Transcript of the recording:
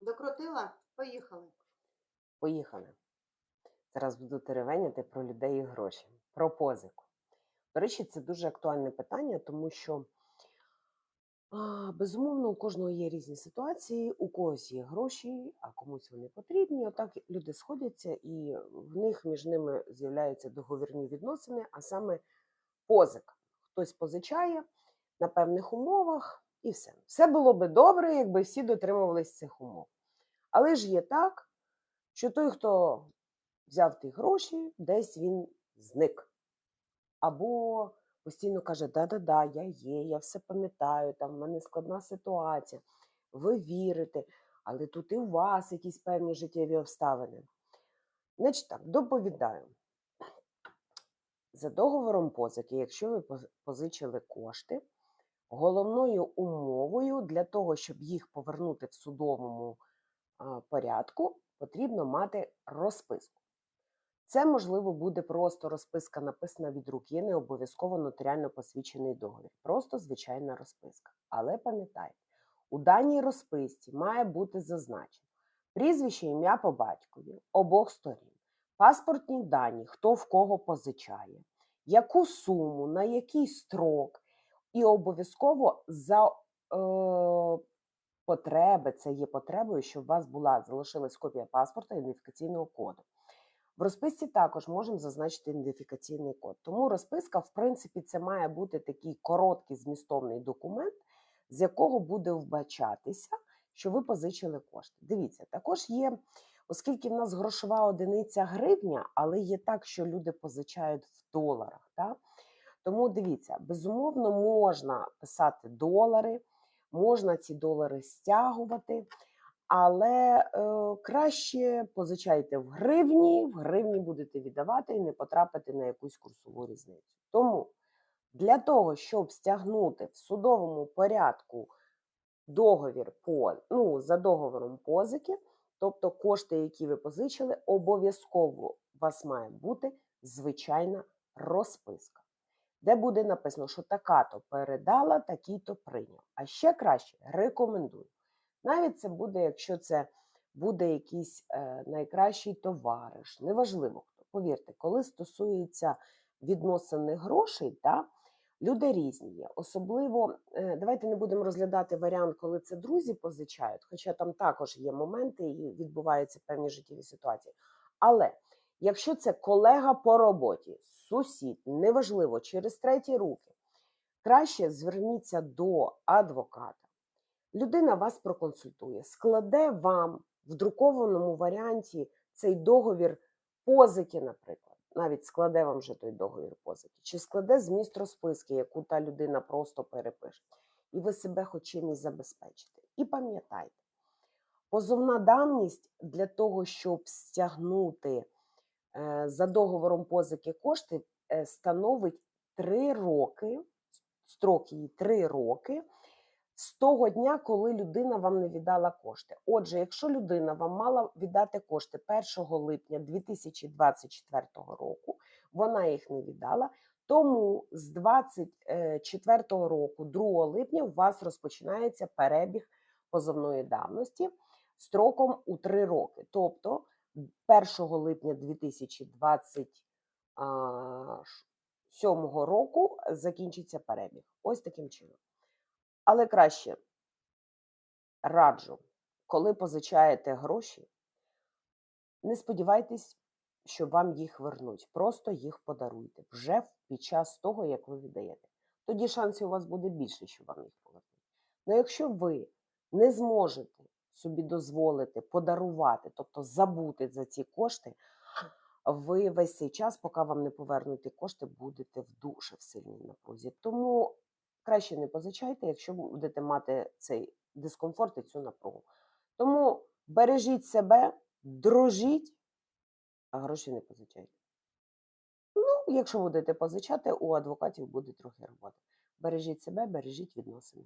Докрутила? Поїхали. Поїхали. Зараз буду теревеняти про людей і гроші, про позику. До речі, це дуже актуальне питання, тому що, безумовно, у кожного є різні ситуації, у когось є гроші, а комусь вони потрібні. Отак люди сходяться, і в них між ними з'являються договірні відносини, а саме позика. Хтось позичає на певних умовах, і все. Все було би добре, якби всі дотримувались цих умов. Але ж є так, що той, хто взяв ті гроші, десь він зник. Або постійно каже: да-да-да, я є, я все пам'ятаю, там в мене складна ситуація. Ви вірите, але тут і у вас якісь певні життєві обставини. Значить так, доповідаю. За договором позики, якщо ви позичили кошти, головною умовою для того, щоб їх повернути в судовому порядку, потрібно мати розписку. Це, можливо, буде просто розписка, написана від руки, не обов'язково нотаріально посвідчений договір. Просто звичайна розписка. Але пам'ятайте, у даній розписці має бути зазначено прізвище, ім'я по батькові обох сторін, паспортні дані, хто в кого позичає, яку суму, на який строк, і обов'язково за е, потреби, це є потребою, щоб у вас була залишилась копія паспорта ідентифікаційного коду. В розписці також можемо зазначити ідентифікаційний код. Тому розписка, в принципі, це має бути такий короткий змістовний документ, з якого буде вбачатися, що ви позичили кошти. Дивіться, також є, оскільки в нас грошова одиниця гривня, але є так, що люди позичають в доларах. Так? Тому дивіться, безумовно, можна писати долари, можна ці долари стягувати. Але е, краще позичайте в гривні, в гривні будете віддавати і не потрапити на якусь курсову різницю. Тому для того, щоб стягнути в судовому порядку договір по, ну, за договором позики, тобто кошти, які ви позичили, обов'язково у вас має бути звичайна розписка, де буде написано, що така-то передала, такий-то прийняв. А ще краще рекомендую. Навіть це буде, якщо це буде якийсь е, найкращий товариш, неважливо хто. Повірте, коли стосується відносини грошей, та, люди різні є. Особливо, е, давайте не будемо розглядати варіант, коли це друзі позичають, хоча там також є моменти і відбуваються певні життєві ситуації. Але якщо це колега по роботі, сусід, неважливо, через треті руки, краще зверніться до адвоката. Людина вас проконсультує, складе вам в друкованому варіанті цей договір позики, наприклад. Навіть складе вам вже той договір позики, чи складе зміст розписки, яку та людина просто перепише, і ви себе хоч чимось забезпечите. І пам'ятайте, позовна давність для того, щоб стягнути за договором позики кошти, е, становить 3 роки, строк її 3 роки з того дня, коли людина вам не віддала кошти. Отже, якщо людина вам мала віддати кошти 1 липня 2024 року, вона їх не віддала. Тому з 24 року, 2 липня, у вас розпочинається перебіг позовної давності строком у 3 роки. Тобто 1 липня 2027 року закінчиться перебіг. Ось таким чином. Але краще раджу, коли позичаєте гроші, не сподівайтесь, що вам їх вернуть. Просто їх подаруйте вже під час того, як ви віддаєте. Тоді шансів у вас буде більше, що вам їх повернуть. Ну якщо ви не зможете собі дозволити подарувати, тобто забути за ці кошти, ви весь цей час, поки вам не повернуть кошти, будете в дуже в сильній напрузі. Тому краще не позичайте, якщо будете мати цей дискомфорт і цю напругу. Тому бережіть себе, дружіть, а гроші не позичайте. Ну, якщо будете позичати, у адвокатів буде трохи роботи. Бережіть себе, бережіть відносини.